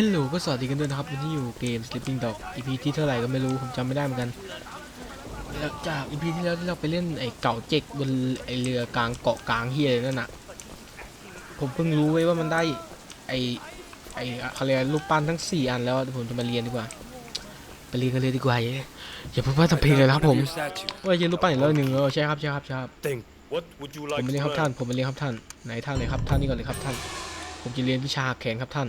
ฮลโหลก็สวัสดีกันด้วยนะครับวันนี้อยู่เกม Sleeping Dog EP ที่เท่าไหร่ก็ไม่รู้ผมจำไม่ได้เหมือนกันแล้วจาก EP ที่แล้วที่เราไปเล่นไอ้เก่าเจ็กบนไอ้เรือกลางเกาะกลางเฮียนั่นน่ะผมเพิ่งรู้ไว้ว่ามันได้ไอ้ไอ้เขาเรียกอะไรรูปปั้นทั้ง 4 อันแล้วเดี๋ยวผมจะมาเรียนดีกว่าไปเรียนกันเลยดีกว่าอย่าอย่าเพิ่งว่าทำเพลงเลยนะครับผมว่าเรียนรูปปั้นอีกแล้วหนึ่งเออใช่ครับใช่ครับใช่ครับ Think. What would you ผม like มา to เรียนครับท่าน learn? ผมมาเรียนครับท่านไหนท่านเลยครับท่านนี่ก่อนเลยครับท่าน ผมจะเรียนวิชาแขนครับท่าน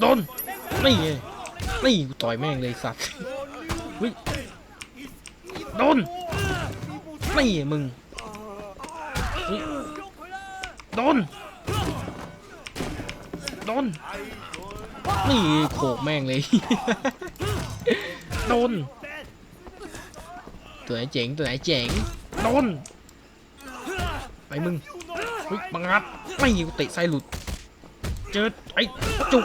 โดนนี่ไงนี่กูต่อยแม่งเลยสัตว์วิโดนนี่มึงโดนโดนนี่โขกแม่งเลยโดนตัวไหนเจ๋งตัวไหนเจ๋งโดนไปมึงบังงัดไม่กูเตะไส้หลุด เจอไอ้จุก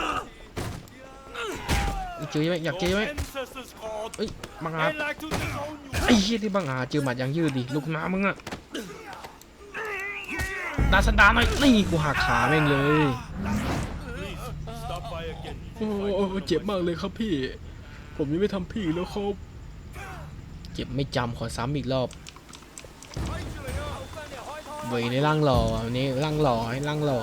เจอไหมอยากเจอไหม Ancestors called เอ้ยบังอาจ and like to disown you. ไอ้เหี้ยที่บังอาจเจอหมัดยางยืดดิลูกน้ำมึงอะดาสันดานหน่อยนี่กูหักขาแม่งเลย Please stop by again. โอ้โอ้เจ็บมากเลยครับพี่ ผมยังไม่ทำพี่แล้วครับเจ็บไม่จำขอซ้ำอีกรอบเวยในร่างหล่อวันนี้ร่างหล่อให้ร่างหล่อ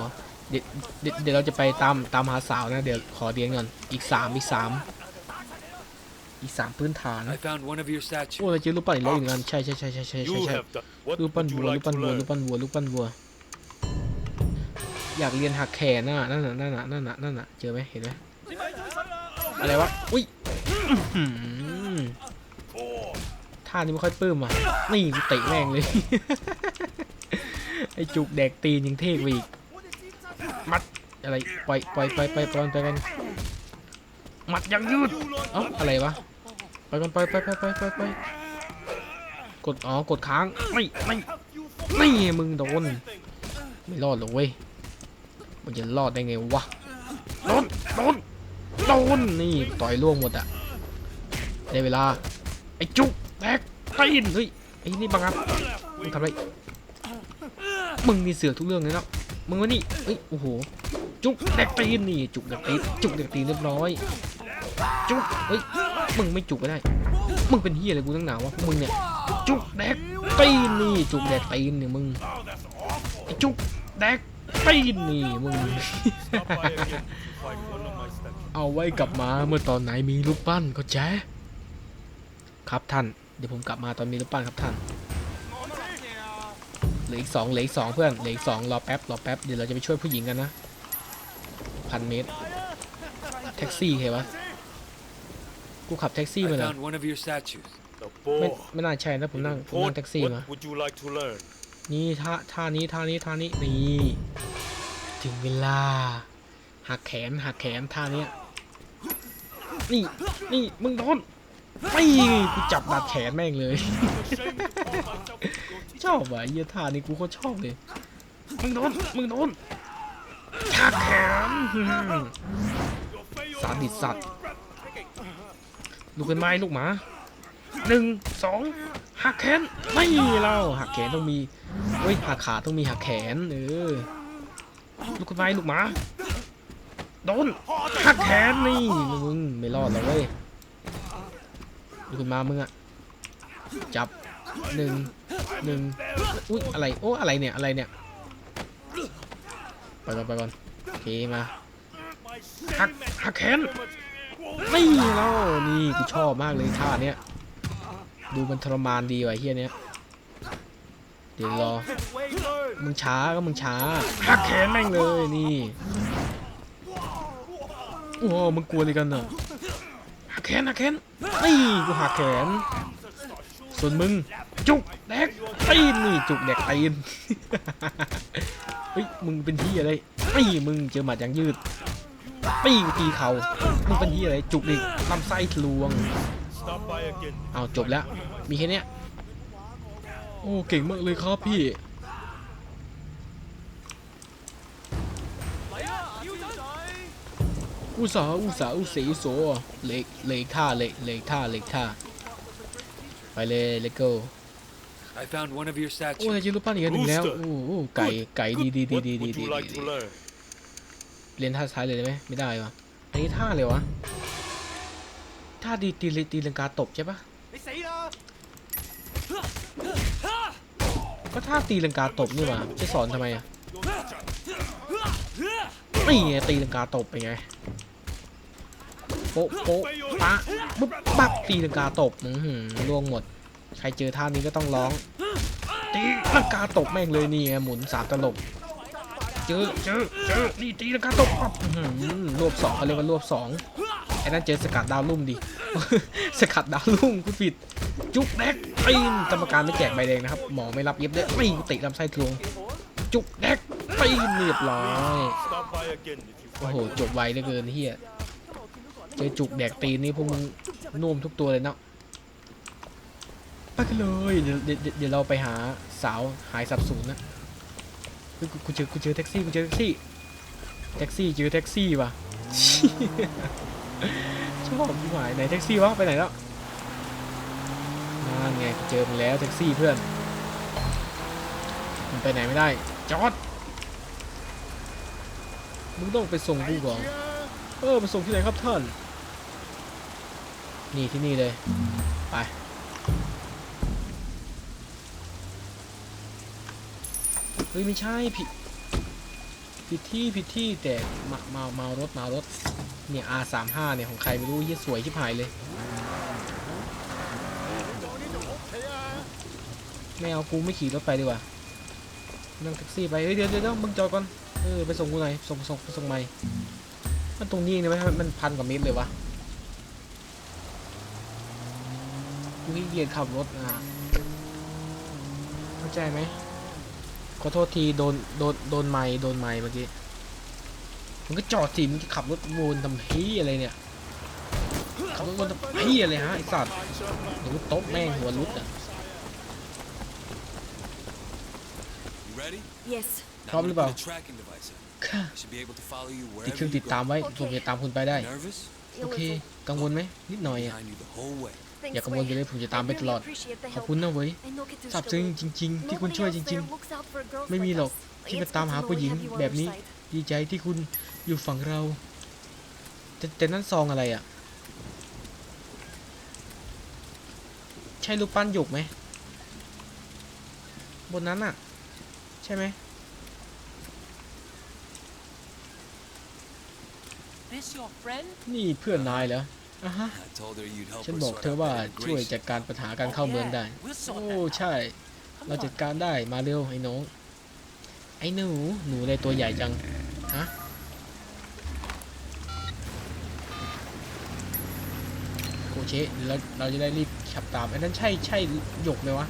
เดี๋ยวเดี๋ยวเดี๋ยวเราจะไปตามตามหาสาวนะ เดี๋ยวขอเรียนก่อนอีกสามอีกสาม อีกสามพื้นฐาน I found one of your โอ้ statues. เราเจอรูปปั้นอีกแล้วอีกงานใช่ใช่ใช่ใช่ใช่ You ใช่ have done. What รูปปั้น would วั you วรู like ปปั้น to วัวรูป learn? ปั้นวัวรูปปั้นวัว อยากเรียนหักแขนน่ะนั่นน่ะนั่นน่ะนั่นน่ะนั่นน่ะเจอไหมเห็นไหมอะไรวะอุ้ยอื้อหือท่านี้ไม่ค่อยปลื้มอะนี่กูเตะแม่งเลยไอจุกแดกตีนยังเท่กว่าอีกมัดอะไรปล่อยปล่อยปล่อยปล่อยปล่อยไปกัน หมัดยังยืดเอ้าอะไรวะไปกันไปไปไปไปไปไปกดอ๋อกดค้างไม่ไม่ไม่มึงโดนไม่รอดหรอกเว้ยมันจะรอดได้ไงวะโดนโดนโดนนี่ต่อยล่วงหมดอะได้เวลาไอ้จุกแตกตีนเฮ้ยไอ้นี่บังคับมึงทำไรมึงมีเสือทุกเรื่องเลยนะมึงวะนี่เฮ้ยโอ้โหจุกแดกตีนนี่จุกแดกตีนจุกแดกตีนเรียบร้อย จุ๊กเฮ้ยมึงไม่จุกก็ได้ มึงเป็นเฮียอะไรกูตั้งหนาวะพวกมึงเนี่ย จุกแดกตีนนี่จุกแดกตีนเนี่ยมึงไอจุกแดกตีนนี่มึง เอาไว้กลับมาเมื่อตอนไหนมีรูปปั้นก็แจ๊ครับท่าน เดี๋ยวผมกลับมาตอนมีรูปปั้นครับท่าน เหลืออีกสองเหลืออีกสองเพื่อน เหลืออีกสองรอแป๊บรอแป๊บ เดี๋ยวเราจะไปช่วยผู้หญิงกันนะพันเมตร แท็กซี่เหรอวะ กูขับแท็กซี่ I มาเหรอ found one of your statues. The ไม่ boar. ไม่น่าใช่นะผมนั่งผมนั่ง What, แท็กซี่มา what would you like to learn? นี่ท่าท่านี้ท่านี้ท่านี้นี่ถึงเวลา หักแขนหักแขนท่าเนี้ยนี่นี่มึงโดนไม่กูจับดัดแขนแม่งเลย ชอบว่ะไอ้เหี้ยท่านี้กูก็ชอบเลยมึงโดนมึงโดนหักแขนอืมสาดิสสัตว์ ลูกเป็นไม้ลูกหมาหนึ่งสองหักแขนไม่เล่าหักแขนต้องมีเฮ้ยหักขาต้องมีหักแขนเออลูกกระไม้ลูกหมาโดนหักแขนนี่มึงไม่รอดหรอกเว้ยลูกขึ้นมามึงอะจับหนึ่งหนึ่งอุ้ยอะไรโอ้อะไรเนี่ยอะไรเนี่ยไปก่อนไปก่อนโอเคมาหักหักแขน นี่เล่านี่กูชอบมากเลยท่าเนี้ยดูมันทรมานดีว่ะเฮียเนี้ยเดี๋ยวรอมึงช้าก็มึงช้าหักแขนแม่งเลยนี่โอ้โหมึงกลัวอะไรกันน่ะหักแขนหักแขนนี่กูหักแขน ส่วนมึงจุกแดกตีนนี่จุกแดกตีนเฮ้ยมึงเป็นที่อะไรนี่มึงเจอหมัดยางยืด ปีกูตีเขามึงเป็นที่อะไรจุกดิลำไส้ทะลวง Stop by again. เอาจบแล้ว มีแค่เนี้ยโอ้เก่งมากเลยครับพี่อุตสาห์อุตสาห์อุเสโสเหล็กเหล็กท่าเหล็กเหล็กท่าเหล็กท่าไปเลยเลโก้ I found one of your โอ้ย statues. จะรูปปั้นอีกอันหนึ่งแล้วโอ้โหไก่ไก่ดีดีดี What ดีดี would ดี you like to learn? เรียนท่าซ้ายเลยไหมไม่ได้วะอ้ท่าเลยวะท่าดีตีตีลังกาตบใช่ปะก็ท่าตีลังกาตบนี่หว่าจะสอนทำไมอะนี่ไงตีลังกาตบไปไงโป๊ะโป๊ะปะปุ๊บปั๊บตีลังกาตบอืมล่วงหมด ใครเจอท่านี้ก็ต้องร้องตีลังกาตบแม่งเลยนี่ไงหมุนสามตลบ เจอเจอเจอนี่ตีลังกาตบปั๊บอื้อหือรวบสองเขาเรียกว่ารวบสองไอ้นั่นเจอสกัดดาวรุ่งดิสกัดดาวรุ่งกูผิด จุกแดกปีนกรรมการไม่แจกใบแดงนะครับ หมอไม่รับเย็บด้วยไม่ติลำไส้ทะลวง จุกแดกปีนเรียบร้อย Stop by again if you โอ้ fight โห one จบไวเหลือเกินเฮียเจอจุกแดกตีนนี่พวกมึงน่วมทุกตัวเลยเนาะไปกันเลยเดี๋ยวเดี๋ยวเดี๋ยวเราไปหาสาวหายสับสูญนะ เฮ้ยกูกูเจอกูเจอแท็กซี่กูเจอแท็กซี่แท็กซี่เจอแท็กซี่ว่ะชอบที่หมายไหนแท็กซี่วะไปไหนแล้วนั่นไงกูเจอมึงแล้วแท็กซี่เพื่อนมันไปไหนไม่ได้จอดมึงต้องไปส่งกูก่อนเออไปส่งที่ไหนครับท่านนี่ที่นี่เลยไป เฮ้ยไม่ใช่ผิดผิดที่ผิดที่แต่มาเมาเมารถเมารถเนี่ย R35 เนี่ยของใครไม่รู้เยี่ยสวยชิบหายเลยไม่เอากูไม่ขี่รถไปดีกว่านั่งแท็กซี่ไปเฮ้ยเดี๋ยวเดี๋ยวเดี๋ยวมึงจอดก่อนเออไปส่งกูหน่อยส่งส่งส่งไม่มันตรงนี้เองนะไหมมันพันกว่าเมตรเลยวะกูขี้เกียจขับรถอะเข้าใจไหม ขอโทษทีโดนโดนโดนไม้โดนไม้เมื่อกี้มันก็จอดสิมันจะขับรถวนทำพี้อะไรเนี่ยขับรถวนทำพี้อะไรฮะไอสัตว์เดี๋ยวกูตบแม่งหัวรุดอะ You ready? Yes. Now Probably I'm gonna put about- a tracking device in. ค่ะ I should be able to follow you ติด wherever เครื่อง you ติดตาม go. ไว้ผมจะตามคุณไปได้ Nervous? โอเคกังวลไหมนิดหน่อยอะ Behind you the whole way. อย่ากังวลไปเลยผมจะตามไปตลอด ขอบคุณนะเว้ยซาบซึ้งจริง ๆ ที่คุณช่วยจริง ๆ ไม่มีหรอกที่มาตามหาผู้หญิงแบบนี้ ดีใจที่คุณอยู่ฝั่งเรา แต่แต่นั่นซองอะไรอะ ใช่รูปปั้นหยกไหม บนนั้นอะ ใช่ไหม This your friend? นี่เพื่อนนายเหรอ อะฮะ I told her you'd help ฉัน her บอก sort เธอ out ว่า that ช่วย immigration. จัดการปัญหาการเข้าเมืองได้ We'll sort โอ้ that ใช่ out. เรา Come จัด on. การได้มาเร็วไอ้น้อง ไอ้หนู หนูเลยตัวใหญ่จัง ฮะ โคเชะเราเราจะได้รีบขับตามไอ้นั่นใช่ใช่หยกไหมวะ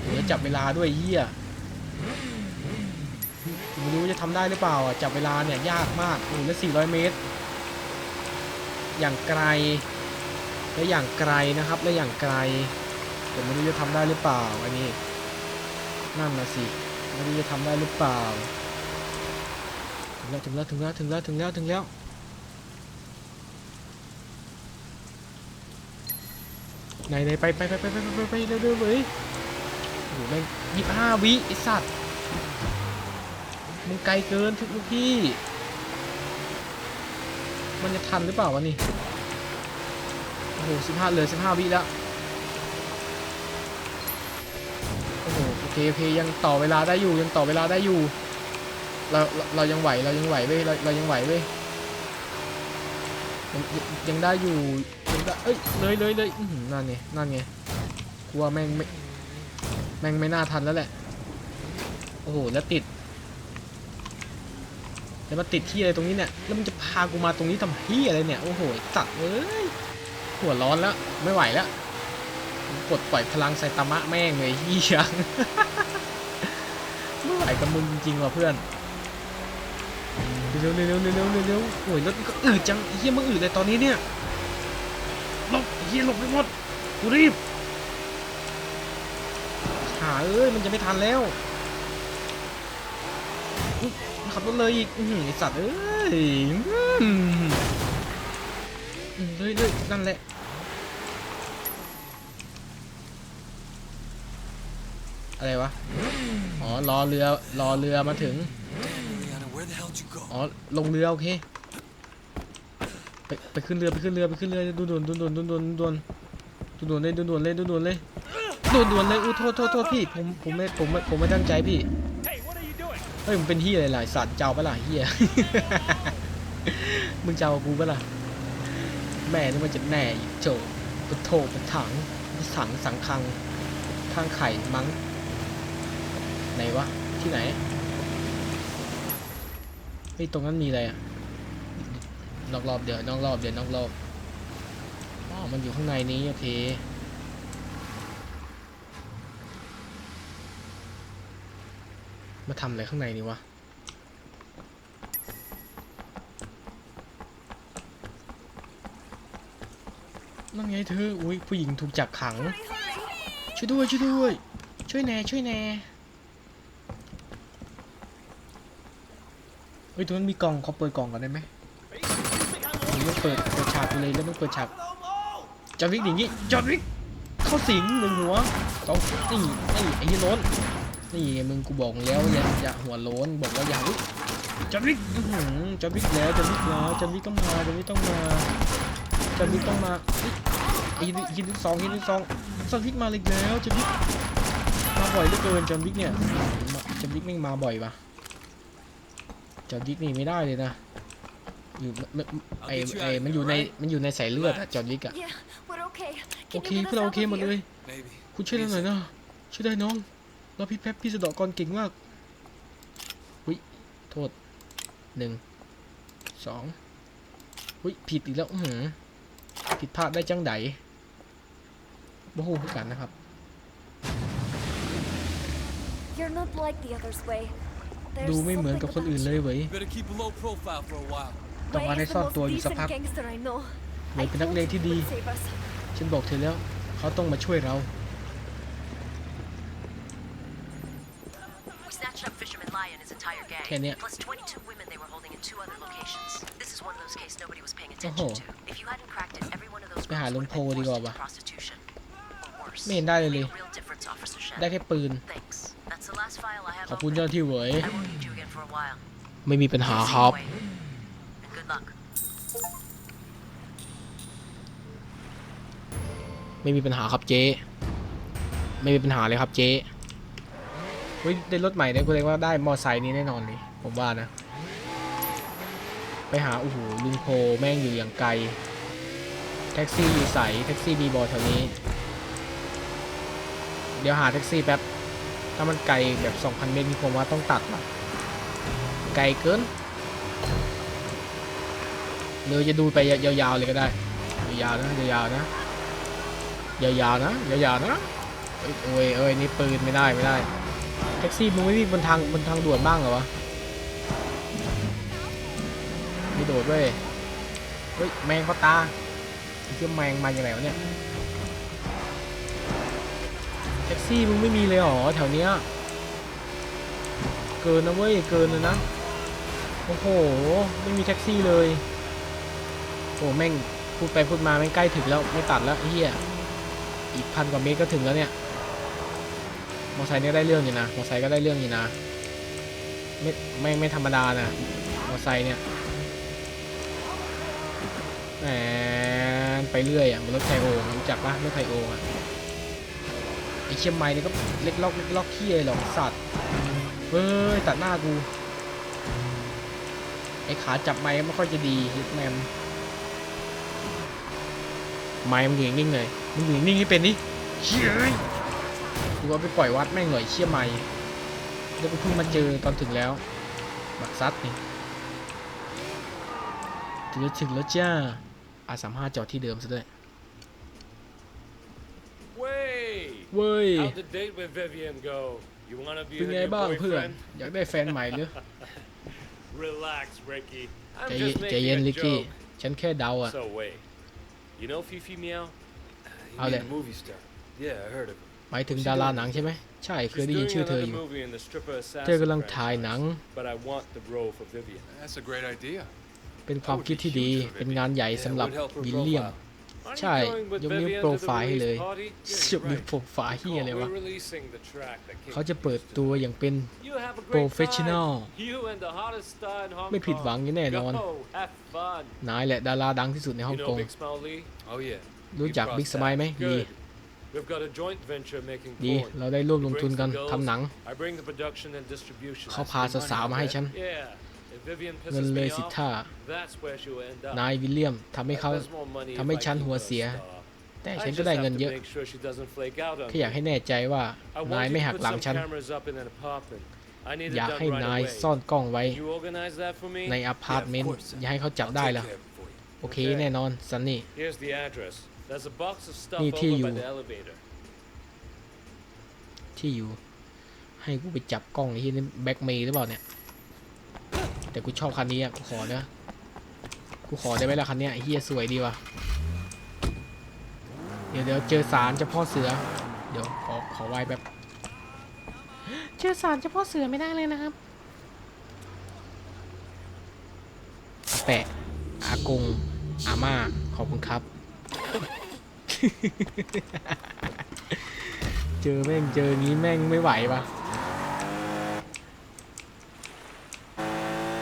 เดี๋ยวจับเวลาด้วยเฮียไม่รู้จะทำได้หรือเปล่าอะ จับเวลาเนี่ยยากมากโอ้โหแล้ว400 เมตร อย่างไกล และอย่างไกลนะครับ และอย่างไกลผมไม่รู้จะทำได้หรือเปล่าอันนี้นั่นนะสิไม่รู้จะทำได้หรือเปล่าถึงแล้วถึงแล้วถึงแล้วถึงแล้วถึงแล้วถึงแล้วไหนไหนไปไปไปไปไปไปไปเร็วเร็วเลยโอ้โหแม่งยี่ห้าวิไอสัตว์มึงไกลเกินทุกลูกพี่ มันจะทันหรือเปล่าวะนี่ โอ้โหสิบห้าเหลือสิบห้าวิแล้ว โอ้โหโอเคโอเคยังต่อเวลาได้อยู่ยังต่อเวลาได้อยู่ เราเราเรายังไหวเรายังไหวเว้ยเราเรายังไหวเว้ยยังยังยังได้อยู่ยังได้เอ้ยเลยเลยเลยอื้อหือนั่นไงนั่นไงกลัวแม่งไม่แม่งไม่น่าทันแล้วแหละ โอ้โหแล้วติด แล้วมาติดที่อะไรตรงนี้เนี่ย แล้วมันจะพากูมาตรงนี้ทำที่อะไรเนี่ย โอ้โหตัดเอ้ย หัวร้อนแล้ว ไม่ไหวแล้ว กดปล่อยพลังไซตามะแม่งเลยเฮียไม่ไหวกับมึงจริงๆว่ะเพื่อน เร็วเร็วเร็วเร็วเร็วโอ้ยรถก็อืดจังไอ้เฮียมึงอืดเลยตอนนี้เนี่ยหลบไอ้เฮียหลบไปหมด กูรีบ หาเอ้ยมันจะไม่ทันแล้ว ขับรถเลยอีกไอสัตว์เอ้ยเรื่อยนั่นแหละอะไรวะ อ๋อ รอเรือ รอเรือมาถึง อ๋อ ลงเรือ โอเค ไป ไปขึ้นเรือ ไปขึ้นเรือ ไปขึ้นเรือดูด่วนดูด่วนดูด่วนดูด่วนดูดวนเลยดูด่วนเลยดูด่วนเลยดูด่วนเลยอู้โทษโทษโทษพี่ ผม ผมไม่ ผมไม่ ผมไม่ตั้งใจพี่ เฮ้ยมึงเป็นเฮียอะไรล่ะสัตว์เจ้าปะล่ะเฮียมึงเจ้ากูปะล่ะแม่นี่มันจะแน่อีกโจปะโถปะถังปะถังสังคังข้างไข่มั้งไหนวะที่ไหนเฮ้ยตรงนั้นมีอะไรอะนอกรอบเดี๋ยวนอกรอบเดี๋ยวนอกรอบอ๋อมันอยู่ข้างในนี้โอเค มาทำอะไรข้างในนี่วะ นั่นไงเธอ อุ้ยผู้หญิงถูกจับขัง ช่วยด้วยช่วยด้วย ช่วยแน่ช่วยแน่เฮ้ยตรงนั้นมีกล่องเขอเปิดกล่องก่อนได้ไหมผมต้องเปิดเปิดฉากไปเลยแล้วต้องเปิดฉากจอห์นวิกอย่างงี้จอห์นวิกเข้าสิงหนึ่งหัวสองนี่นี่ไอ้ยี่โล้น นี่ไงมึงกูบอกแล้วอย่าอย่าหัวโล้นบอกแล้วอย่าอุ๊ยจอห์นวิกอื้อหือจอห์นวิกแล้วจอห์นวิกแล้วจอห์นวิกต้องมาจอห์นวิกต้องมาจอห์นวิกต้องมาอุ๊ยไอ้ยี่ยี่ที่สองยี่ที่สองจอห์นวิกมาอีกแล้วจอห์นวิกมาบ่อยเหลือเกินจอห์นวิกเนี่ยจอห์นวิกแม่งมาบ่อยปะจอห์นวิกนี่ไม่ได้เลยนะอยู่มันไอไอมันอยู่ในมันอยู่ในสายเลือดอะจอห์นวิกอะ Yeah, we're okay. โอ Can เค you พ get วก us เราโอ out เค of หมดเลย here? Maybe. คุณช่วยเราหน่อยนะช่วยได้น้อง เราพี่แป๊บพี่สะเดอกกรเก่งมากวิโทษหนึ่งสองวิผิดอีกแล้วอื้อหือผิดพลาดได้จังไดบ่ฮู้คือกันนะครับ You're not like the others, Way. ดู There's ไม่เหมือนกับคน something อื่น about เลยเว้ย You better keep a low profile for a while. ต้อง Way มาใน is the ซ่อน most ตัวอยู่สัก decent พัก gangster I know. เว้ย I เป็นนัก told เลง him ที่ he ดี would save us. ฉันบอกเธอแล้ว เขาต้องมาช่วยเรา We snatched up Fisherman Lion, his entire gang, Okay, yeah. plus 22 women they were holding in two other locations. This is one of those cases nobody was paying Oh. attention to. If you hadn't cracked it, every one of those ไปหา girls ลุง would โพ have been ดีกว่า forced ปะ into prostitution. Or worse. ไม่เห็นได้เลยเลย Real, real difference, Officer Shen. ได้แค่ปืน Thanks. That's the last file I have ขอบ on คุณเจ้าหน้าที่เหวย I won't need you again for a while. ไม่มีปัญหา Keep ครับ safe, Wade. And good luck. ไม่มีปัญหาครับเจ๊ ไม่มีปัญหาเลยครับเจ๊ เฮ้ยได้รถใหม่เนี่ยกูเลยว่าได้มอไซค์นี้แน่นอนเลยผมว่านะ ไปหาโอ้โหลุงโพแม่งอยู่อย่างไกล แท็กซี่อยู่ใสแท็กซี่มีบอแถวนี้ เดี๋ยวหาแท็กซี่แป๊บถ้ามันไกลแบบ 2,000 เมตรนี่ผมว่าต้องตัดว่ะไกลเกินเดี๋ยจะดูไปยาวๆเลยก็ได้ ยาวๆนะยาวๆนะยาวๆนะยาวๆนะเอ้ยโอ้ยเอ้ยนี่ปืนไม่ได้ไม่ได้ แท็กซี่มึงไม่มีบนทางบนทางด่วนบ้างเหรอวะไม่โดดเว้ย เฮ้ย แมงเขาตาไอเจ้าแมงมาอย่างไรวะเนี่ย แท็กซี่มึงไม่มีเลยหรอแถวเนี้ย เกินนะเว้ย เกินเลยนะ โอ้โห ไม่มีแท็กซี่เลย โอ้แม่งพูดไปพูดมาแม่งใกล้ถึงแล้วไม่ตัดแล้วเหี้ยอีกพันกว่าเมตรก็ถึงแล้วเนี่ย มอไซค์เนี่ยได้เรื่องอยู่นะมอไซค์ก็ได้เรื่องอยู่นะ ไม่ไม่ไม่ธรรมดานะมอไซค์เนี่ยแหมไปเรื่อยอะมันรถไทโอรู้จักปะรถไทโออะไอเชียงใหม่เนี่ก็เล็กล็อกเล็กล็อกขี้เลยหรอกสัตว์เฮ้ยตัดหน้ากูไอขาจับไม้ไม่ค่อยจะดีฮิตแมมไม้มันอยู่นิ่งเลยมันอยู่นิ่งๆให้เป็นนี่เชี่ยเอ้ย กูเอาไปปล่อยวัดแม่งหน่อยเชี่ยไม้แล้วกูเพิ่งมาเจอตอนถึงแล้ว บักซัดนี่ถึงแล้วถึงแล้วจ้าอาสามห้าจอดที่เดิมซะด้วย Wait. เว้ย How'd the date with Vivian go? You wanna be เป็น her ไง new บ้างเพื่อน boyfriend? อยากได้แฟนใหม่หรือ Relax, Ricky. ใจ I'm เย็น just ใจเย็น making ลิ a กกี้ joke. ฉันแค่เดาอะ So wait. You know Fifi Meow? You I'll mean let- the movie star? Yeah, I heard of her. หมายถึงดาราหนังใช่ไหมใช่เคย She's ได้ยิน doing ชื่อเธออ another ยู่ movie in the stripper เธอกำลัง assassin ถ่ายหนัง franchise, But I want the role for Vivian. That's a great idea. เป็นความคิดที่ดี เป็นงานใหญ่ Yeah, สำหรับ would help her วิลเลียม profile. Aren't ใช่ you going with ยกนิ้ว Vivian โปร to the ไฟล์ให้เลย release party? ยกนิ้วโปรไฟล์เฮียอะไรวะ We're releasing the track that King เขาจะเปิด produced ตัวอย่างเป็น You have a great Professional time. You and the hottest star in Hong ไม่ผิดหวัง Kong. อย่างแน่นอน Go, have fun. นายแหละดาราดังที่สุดในฮ่อง You ก know ง Big Smile Lee? Oh yeah. รู้จัก You บิ๊ก crossed สมัยไหม that. ดี Good. We've got a joint venture making ดี porn. เราได้ร่วมลงทุน Brings กัน the girls, ทำหนัง I bring the production and distribution. เขาพาสาวๆมาให้ฉัน Yeah. If Vivian เงิน pisses เล me ยสิ off, ท่า that's where she'll end up. นายวิลเลียมทำให้เขา There's more money ทำให้ if I ฉัน keep หัว her a เสีย star. แต่ I ฉันก็ just ได้ have เงิน to เยอะ make sure she doesn't flake out on แค่อยาก me. ให้แน่ใจว่า I นาย want ไม่ you หัก to หลั put ง some ฉัน cameras up in an apartment. I need อยาก it ให้ done นาย right away. ซ่อนกล้องไว้ You organize that for me? ในอพาร์ตเมนต์อย่าให้เขาจับได้ล่ะ โอเคแน่นอนซันนี่ Here's the address. There's a box of stuff นี่ over ที่อยู่ by the elevator. ที่อยู่ ให้กูไปจับกล้องไอ้ที่นี่แบ็กเมย์หรือเปล่าเนี่ย แต่กูชอบคันนี้อะ กูขอนะ กูขอได้ไหมล่ะคันเนี้ยไอ้เฮียสวยดีว่ะ เดี๋ยวเดี๋ยวเจอสารเจ้าพ่อเสือ เดี๋ยวขอขอไหว้แบบ เจอสารเจ้าพ่อเสือไม่ได้เลยนะครับอาแปะอากง อาม่า ขอบคุณครับ เจอแม่งเจองี้แม่งไม่ไหวปะ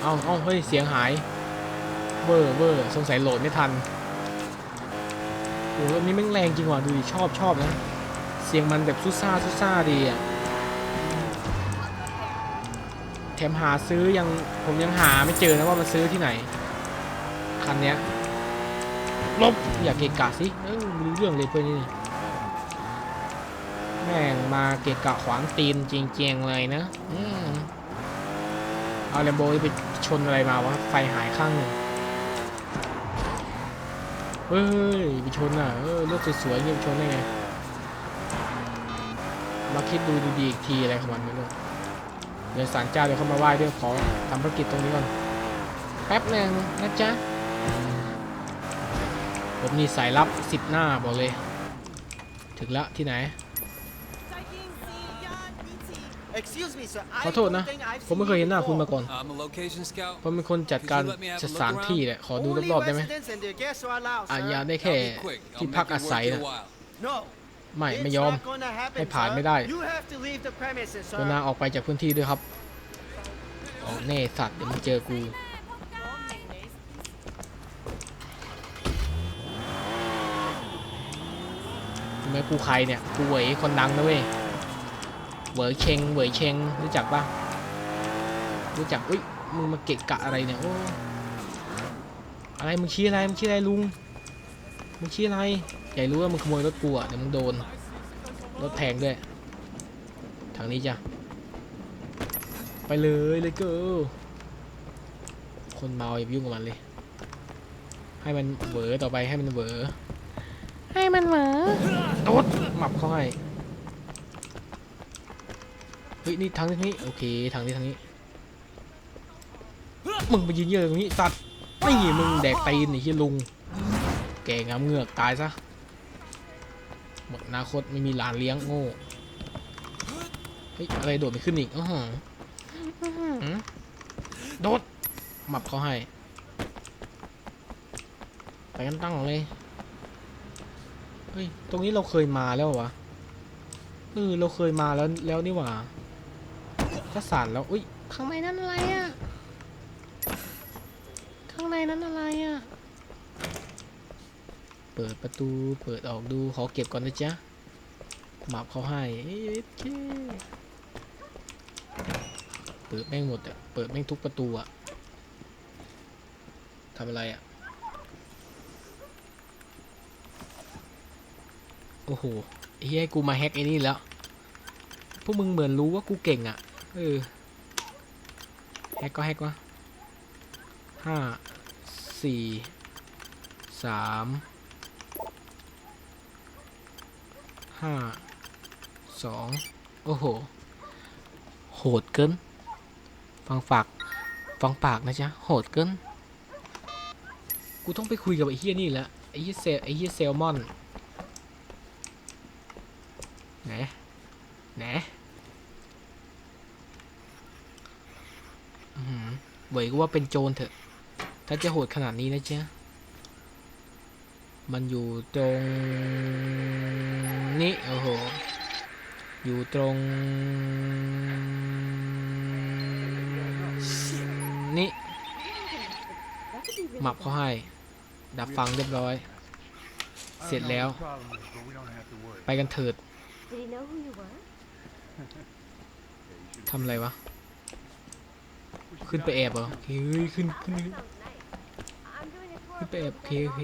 เอาเอาเฮ้ย เสียงหายเวอร์เวอร์สงสัยโหลดไม่ทันโอ้โหรถนี้แม่งแรงจริงว่ะ ดูดิ ชอบชอบนะ เสียงมันแบบซุซ่าซุซ่าดีอะ แถมหาซื้อยัง ผมยังหาไม่เจอนะว่ามันซื้อที่ไหน คันเนี้ย อย่าเกะกะสิเออม่รู้เรื่องเลยเพื่อนนี่แม่งมาเกะกะขวางตีนจริงๆเลยนะอืมเอาแลมโบไปชนอะไรมาวะไฟหายข้างหนึ่งเฮ้ยไปชนอะเออรถสวยๆเงี้ยไปชนได้ไงมาคิดดูดีๆอีกทีอะไรของมันไม่รู้เดี๋ยวสารเจ้าเดี๋ยวเข้ามาไหว้ด้วยขอทำภารกิจตรงนี้ก่อนแป๊บหนึ่งนะจ๊ะ ผมนี่สายลับสิบหน้าบอกเลย ถึงละที่ไหน Excuse me, sir. ขอโทษนะ ผมไม่เคยเห็นหน้าคุณมาก่อน I'm a location scout. ผมเป็นคนจัดการสถานที่แหละ ขอดูรอบๆได้ไหมอะอยาได้แค่ I'll be quick. ที่ I'll พัก make it อาศัย worth นะ your while. No. ไม่ it's ไม่ยอม not gonna happen, ให้ผ่าน sir. ไม่ได้ You have to leave the premises, กรุณา sir. ออกไปจากพื้นที่ด้วยครับออกแน่สัตว์เดี๋ยวมึงเจอกู ทำไมกูใครเนี่ยกูเหวยคนดังนะเว้ยเหวยเชงเหวยเชงรู้จักปะรู้จักอุ้ยมึงมาเกะกะอะไรเนี่ยโอ้อะไรมึงชี้อะไรมึงชี้อะไรลุงมึงชี้อะไรใหญ่รู้ว่ามึงขโมยรถกูอะเดี๋ยวมึงโดนรถแพงด้วยทางนี้จ้ะไปเลยเลยเกิลคนเมาอย่าไปยุ่งกับมันเลย ให้มันเหวอต่อไปให้มันเหวอ ให้มันเหวอโดดหมับเข้าให้เฮ้ยนี่ทางนี้ทางนี้โอเคทางนี้ทางนี้ มึงไปยืนเยอะตรงนี้สัตว์ไม่มึงแดกตีนไอ้เหี้ยลุง แกงามเหงือกตายซะหมดอนาคตไม่มีหลานเลี้ยงโง่เฮ้ยอะไรโดดไม่ขึ้นอีกอื้อหืออื้อหือโดดหมับเขาให้ไปกันตั้งเลย เฮ้ย ตรงนี้เราเคยมาแล้วเหรอวะเออเราเคยมาแล้วแล้วนี่หว่าถ้าสารแล้วอุ้ย ข้างในนั้นอะไรอะ ข้างในนั้นอะไรอะ เปิดประตู เปิดออกดู ขอเก็บก่อนนะจ๊ะหมับเขาให้เอ๊ะเจ๊เปิดแม่งหมดอะเปิดแม่งทุกประตูอะทำอะไรอะ อ้โหไอ้เฮ้ยกูมาแฮกไอ้นี่แล้ว พวกมึงเหมือนรู้ว่ากูเก่งอะเออ แฮกก็แฮกวะห้าสี่สามห้าสองโอ้โห โหดเกิน ฟังฝากฟังปากนะจ๊ะ โหดเกิน กูต้องไปคุยกับไอ้เฮียนี่แหละไอ้เฮียเซลไอ้เฮียเซลมอน ไหนอือหือ เบยก็ว่าเป็นโจรเถอะ ถ้าจะโหดขนาดนี้นะจ๊ะมันอยู่ตรงนี้โอ้โห อยู่ตรงนี้หมับเขาให้ ดับฟังเรียบร้อย เสร็จแล้ว ไปกันเถิด Did he know who you were? ทำอะไรวะ ขึ้นไปแอบเหรอเฮ้ยขึ้นขึ้น Sounds nice. I'm doing a tour ขึ้น of ไปแอบโอเคโอเค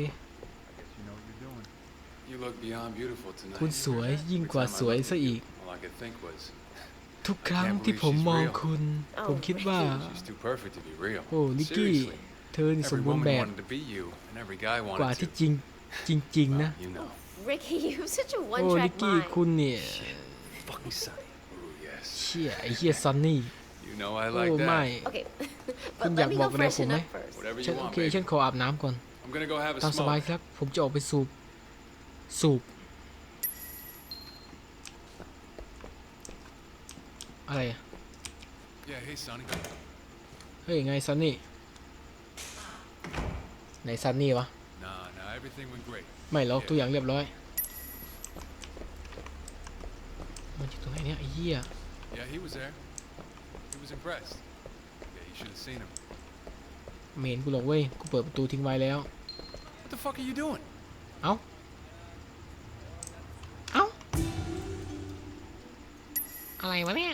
You look beyond beautiful tonight. คุณสวยยิ่งกว่าสวยซะอีก All I could think was, ทุกครั้งที่ผมมองคุณ ผมคิดว่า she's too perfect to be real. โอ้นิกกี้ Seriously, เธอนี่สม every บูรณ์ woman แบบ wanted to be you, and every guy กว่า wanted ที่ to. จริงจริง ๆ นะ You know. Ricky, you have such a โอ้นิ one-track กกี้ mind. คุณเนี่ย Fucking Sonny. Ooh, yes. เชี่ยไอ้เฮียซันนี่ You know I โอ้ like ไม่ that. Okay, but Kun let yak me bọc go cái này freshen phùng up first. Whatever ฉัน you โอ want, เค baby. ฉันขออาบน้ำก่อน I'm gonna go have a ตามสบาย smoke. ครับ ผมจะออกไปสูบ สูบ อะไรอะ Yeah, hey, Sonny. เฮ้ย ไงซันนี่ ไหนซันนี่วะ Nah, nah, everything went great. ไม่หรอกตัวอย่างเรียบร้อย มันอยู่ตรงไหนเนี่ยไอ้เหี้ย Yeah, he was there. He was impressed. Yeah, you should have seen him. ไม่เห็นกูหรอกเว้ย กูเปิดประตูทิ้งไว้แล้ว What the fuck are you doing? เอ้า เอ้า อะไรวะเนี่ย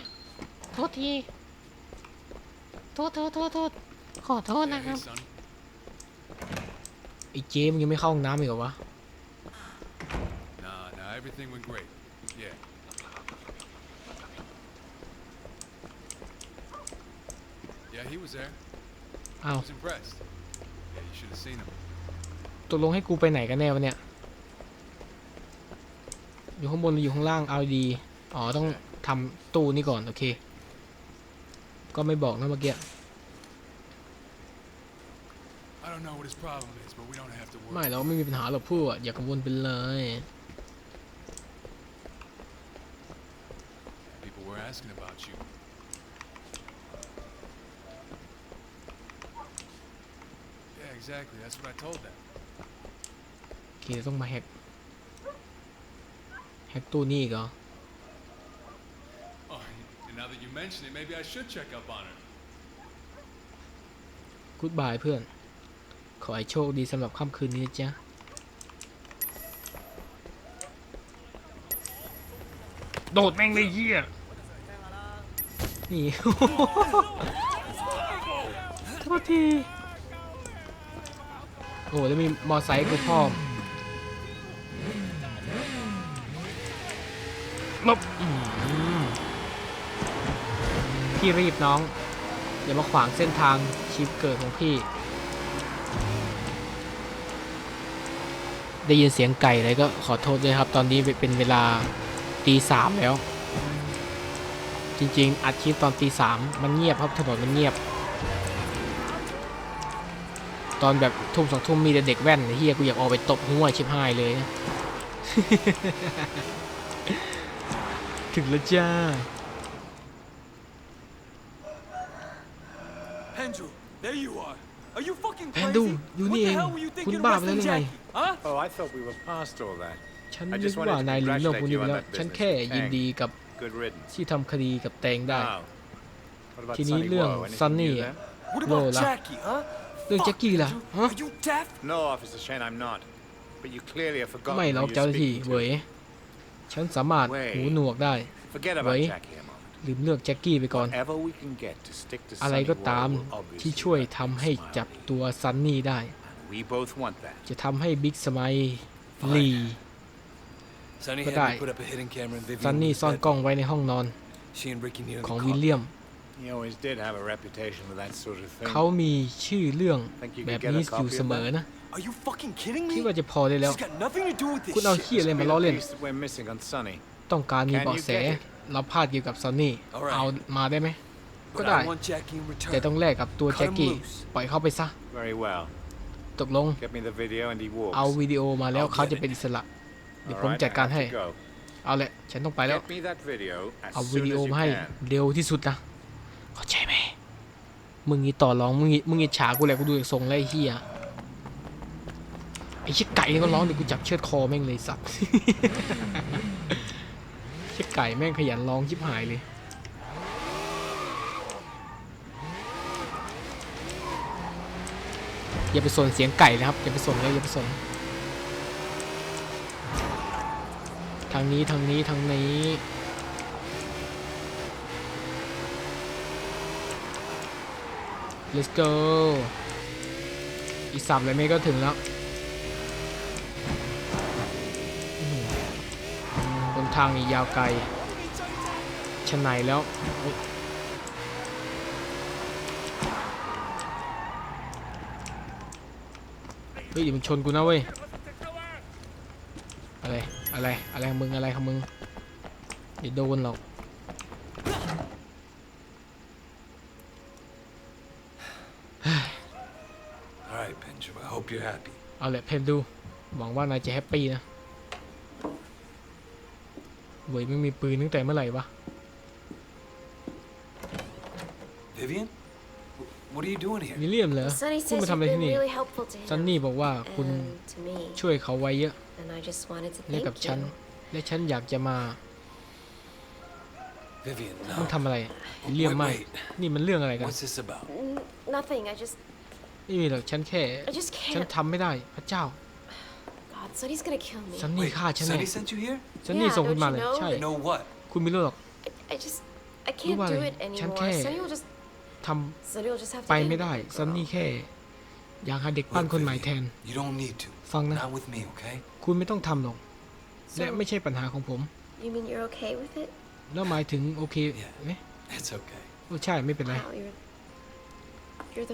โทษที โทษโทษโทษโทษขอโทษ Yeah, นะค hey, รับ Sonny. ไอ้เจมงยังไม่เข้าห้องน้ำอีกเหรอวะ Nah, nah, everything went great. Yeah. Yeah, he was there. อ้าว He was impressed. Yeah, you should have seen him. ตกลงให้กูไปไหนกันแน่วะเนี่ย อยู่ข้างบนหรืออยู่ข้างล่าง เอาดี อ๋อ ต้องทำตู้นี้ก่อน โอเค ก็ไม่บอกนะเมื่อกี้ I don't know what his problem is, but we don't have to worry. ไม่เราไม่มีปัญหาหรอกพูดอย่ากังวลไปเลย People were asking about you. Exactly. That's what I told them. โอเคต้องมาแฮกแฮกตู้นี้อีกเหรอ Oh, and now that you mention it, maybe I should check up on her. กูดบายเพื่อน ขอให้โชคดีสำหรับค่ำคืนนี้นะจ๊ะ โดดแม่งเลยเหี้ย นี่ โทษที โอ้แล้วมีมอไซค์กูพร้อมลบอืมพี่รีบน้องอย่ามาขวางเส้นทางชีพเกิดของพี่ ได้ยินเสียงไก่อะไรก็ขอโทษด้วยครับ ตอนนี้เป็นเวลาตีสามแล้ว จริง ๆ อัดคลิปตอนตีสามมันเงียบครับถนนมันเงียบ ตอนแบบทุ่มสองทุ่มมีแต่เด็กแว่นเฮียกูอยากออกไปตบหัวชิบหายเลยนะถึงแล้วจ้า Andrew, there you are. Are you fucking แพนดู crazy? อยู่ What นี่ the เอง hell were you คุณ thinking บ้าไปแล้ว arresting หรือไง Jackie? Huh? Oh, I thought we were past all that. ฉัน I นึ just ก wanted ว่า to นายลืมเรื่องพวกนี้ไป congratulate you on แล้ว that ฉัน business แค่ with ยิน Tang. ดีกับ Good riddance. ที่ทำคดีกับแตงได้ Now, what about ทีนี้ Sonny เรื่อง Woe? Anything ซัน new นี่ there? What Whoa, about la. Jackie, huh? เรื่อง Fuck, แจ็คกี้ล่ะ Andrew. ฮะ Are you deaf? No, Officer Shane, I'm not. But you clearly have forgotten ไม่หร who อก you're เจ้าหน้าที่ speaking เว้ย to. ฉันสามารถเว้ยหูหนวกได้ Forget about Wait. Jackie a moment. ลืมเลือกแจ็คกี้ไปก่อน Whatever we can get to stick to อะไร Sonny ก็ Woe ตาม will ที่ obviously ช่วย let ทำ him ให้ smile. จับตัวซันนี่ได้ We both want that. จะทำให้บิ๊กสมัยลี Sonny But had I- me put up a hidden camera in ซัน Vivian นี่ Lee's ซ่อนกล้อง bedroom. ไว้ในห้องนอน She and Ricky nearly ของ caught วิล me. เลียม He always did have a reputation with that sort of thing. เขามีชื่อเรื่อง Think you แบ could บ get นี้ a อยู่ copy เส of มอ that? นะ Are you fucking kidding คิด me? ว่าจะพอได้แล้ว She's got nothing to do with this คุณเอา shit. เฮียอะไร Must มา be ล้อ the เล่น piece that we're missing on Sonny. ต้องการมี Can you เบาะแส get it? เราพลาดเกี่ยวกับซันนี่ Alright. เอามาได้ไหม ก็ But ได้ I want Jackie in return. แต่ต้องแลกกับตัว Cut him แจ็คกี้ loose. ปล่อยเขาไปซะ Very well. ตกลง Get me the video and he walks. เอาวิดีโอมาแล้ว I'll เขา get จะ it. เป็นอิสระ เดี๋ยว All ผม right, จัด I การ have ให้ to go. เอาแหละ ฉันต้องไปแล้ว Get me that video as เอาวิ soon ดี as โอ you มาให้ can. เร็วที่สุดนะ เข้าใจไหมมึงนี่ต่อรองมึงนี่มึงอิจฉากูแหละกูดูจากทรงแล้วไอ้เฮียไอ้ชิบไก่นี่ก็ร้องเดี๋ยวกูจับเชือดคอแม่งเลยสัตว์ชิบไก่แม่งขยันร้องชิบหายเลยอย่าไปสนเสียงไก่นะครับอย่าไปสนเลยอย่าไปสนทางนี้ทางนี้ทางนี้ let's go อีกสามเลยเมตรก็ถึงแล้วบนทางอีกยาวไกลชะไหนแล้วเฮ้ยเฮ้ยเดี๋ยวมึงชนกูนะเว้ย อะไร อะไร อะไรของมึง อะไรของมึงเดี๋ยวโดนหรอก All right, Pinju. I hope you're happy. เอาแหละเพนดูหวังว่านายจะแฮปปี้นะเว้ยไม่มีปืนตั้งแต่เมื่อไหร่วะ Vivian, wh- what are you doing here? วิลเลียมเหรอ Sonny คุณ says มาทำ you've อะไรที่ been นี่ really helpful to ซัน him นี่บอกว่าคุณ and to me, ช่วยเขาไว้เยอะ and I just wanted to และกับ thank ฉัน you. และฉันอยากจะมา Vivian, มึง no. ทำอะไรวิลเลียม Wait, ไม่ wait. นี่มันเรื่องอะไรกัน What's this about? N- nothing. I just, ไม่มีหรอกฉันแค่ I just ฉัน can't. ทำไม่ได้พระเจ้า God, Sonny's gonna kill me. ซันนี่ Wait, ฆ่าฉันแน่ Sonny sent you here? ซันนี่ Yeah, ส่งคุณ don't มา you เลย know ใช่ that- Know what? คุณไม่รู้หรอก I, I just, I can't รู้ do ว่า it ฉัน anymore. แค่ Sonny will just, ท Sonny will just have ำ to ไป be ไม่ได้ with the ซัน girl. นี่แค่ อยากหาเด็กปั้น Look, คนใหม่ Vivian, แทน You don't need to. ฟังนะ Not with me, okay? คุณไม่ต้องทำหรอก และ So, ไม่ใช่ปัญหาของผม you mean you're okay with it? แล้วหมายถึงโอเค Yeah. ไหม It's okay. โอ้ใช่ไม่เป็นไร Wow, you're, you're the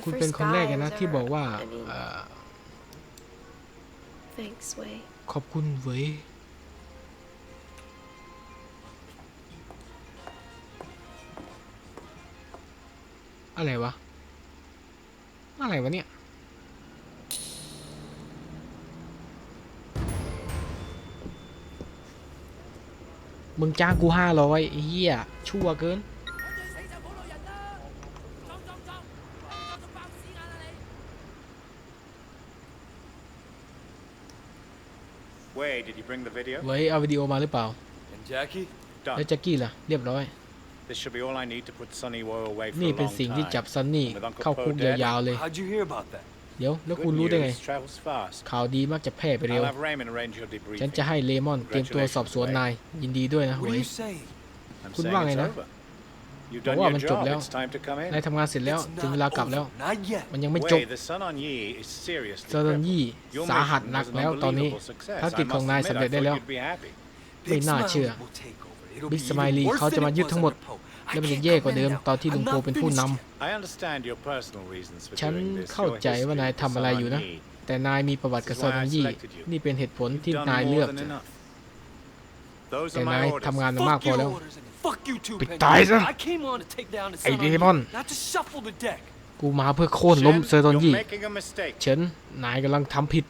คุณเป็น first คนแรก guy เลยนะ who's ที่ ever- บอกว่า I mean, เอ่อ thanks, Wei. ขอบคุณเว้ย อะไรวะ อะไรวะเนี่ย มึงจ้างกูห้าร้อยเฮียชั่วเกิน Wait, did you bring the video? ไว้เอาวิดีโอมาหรือเปล่า And Jackie? แล้ว Done. แจ็คกี้ล่ะ เรียบร้อย This should be all I need to put Sonny Woe away for นี่ a เป็น long สิ่งที่จับ time. ซันนี่ With Uncle เข้าคุก Poe dead? ยาวๆเลย How'd you hear about that? เดี๋ยวแล้ว Good คุณรู้ได้ไง news travels fast. ข่าวดีมักจะแพร่ไปเร็ว I'll have Raymond arrange your ฉัน debriefing. จะให้เลมอนเตรียมตัวสอบสวนนาย ยินดีด้วยนะ What เว้ are ย you saying? I'm Kun saying ว่า it's ไงนะ over. You've บอก done ว่า your มันจบ job. แล้ว It's time to come นาย in. ทำงานเสร็จแล้ว It's ถึงเวลากลับ not แล้ว over. Not yet. มันยังไม่จบ Wei, the Sun on Yi is seriously เซอร์เรน crippled. ยี่ Your สาหัส mission หนัก was an แล้วตอนนี้ unbelievable success. ภาร I กิจของ must นาย admit, สำเร็จ I ได้ thought แล้ว you'd be happy. ไม่ Big น่า Smiley เชื่อ will take over. It'll บิ๊ก be สไม even ลี worse เขาจะ than มา it ยึด was ทั้งหมด under Poe. I และมันจะ can't แย่กว่า come เดิ in ม now. ตอนที่ลุง I'm โพ not เป็นผู้น finished yet. I understand your personal reasons for ำฉัน doing this. เข้า Your ใจว่า history นาย with the ทำอะไร Sun อยู่ on นะ Yi. แต่นายมีประวัติกับ This เซอ is ร์ why เร I นยี่ selected you. นี่เป็นเหตุผล You've ที่ done นายเลือก more than enough. Those แต่ are นา my ย orders. ทำงานมามาก Fuck พอ your แล้ว orders and fuck you too, ปิด Benji. ตายซะ I came on to take down the ไอ้ Sun เด on มอน Yi, not to shuffle the deck. กูมาเพื่อโค่นล้มเซอร์เรนยี่ You're making a mistake. เฉินนายกำลังทำผิด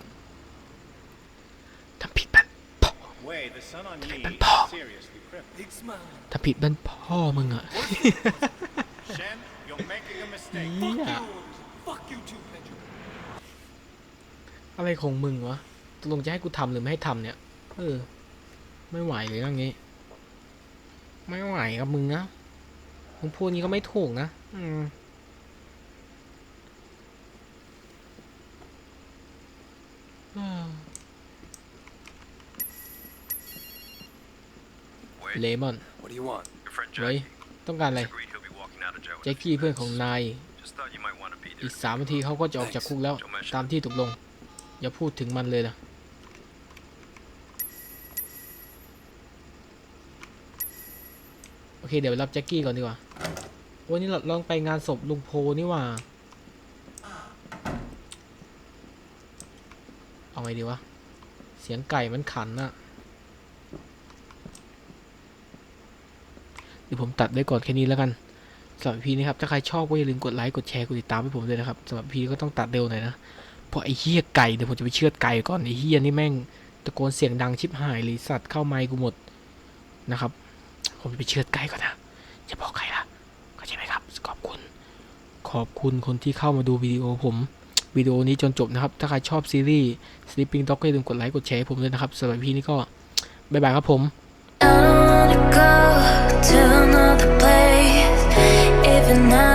ทำผิดมันพ่อ Wei, the Sun on Yi is Paul. seriously crippled. Big smile. ทำผิดมันพ่อมึงอะ Shen, you're making a mistake. เหี้ย Fuck you too, Benji. อะไรของมึงวะตกลงจะให้กูทำหรือไม่ให้ทำเนี่ย เออ ไม่ไหวเลยเรื่องนี้ ไม่ไหวกับมึงนะ มึงพูดนี้ก็ไม่ถูกนะ อืมอ่าเลมอน What do you want? Your friend ไว้ Jackie ต้องการอะไร agreed he'll be walking out of jail แจ็คกี้เพื่อนของนาย Just thought you might want to be อี there. กสามนาทีเขาก็จะออกจากคุกแล้ว ตามที่ตกลง อย่าพูดถึงมันเลยนะ โอ เคเดี๋ยวไปรับแจ็คกี้ก่อนดีกว่าวันนี้เราลองไปงานศพลุงโพนี่หว่าเอาไงดีวะ เสียงไก่มันขันน่ะเดี๋ยวผมตัดไว้ก่อนแค่นี้แล้วกันสำหรับพีนี้ครับ ถ้าใครชอบก็อย่าลืมกดไลค์กดแชร์กดติดตามให้ผมด้วยนะครับสำหรับพีก็ต้องตัดเร็วหน่อยนะเพราะไอ้เฮียไก่เดี๋ยวผมจะไปเชือดไก่ก่อนไอ้เฮียนี่แม่งตะโกนเสียงดังชิบหายเลยสัตว์เข้าไมค์กูหมดนะครับ ผมจะไปเชือดไก่ก่อนนะจะบอกใครล่ะเข้าใจไหมครับ ขอบคุณ ขอบคุณคนที่เข้ามาดูวิดีโอผมวิดีโอนี้จนจบนะครับ ถ้าใครชอบซีรีส์ Sleeping Dog ก็อย่าลืมกดไลค์กดแชร์ให้ผมด้วยนะครับสำหรับพี่นี่ก็ บ๊ายบายครับผม I don't wanna go to another place, even now.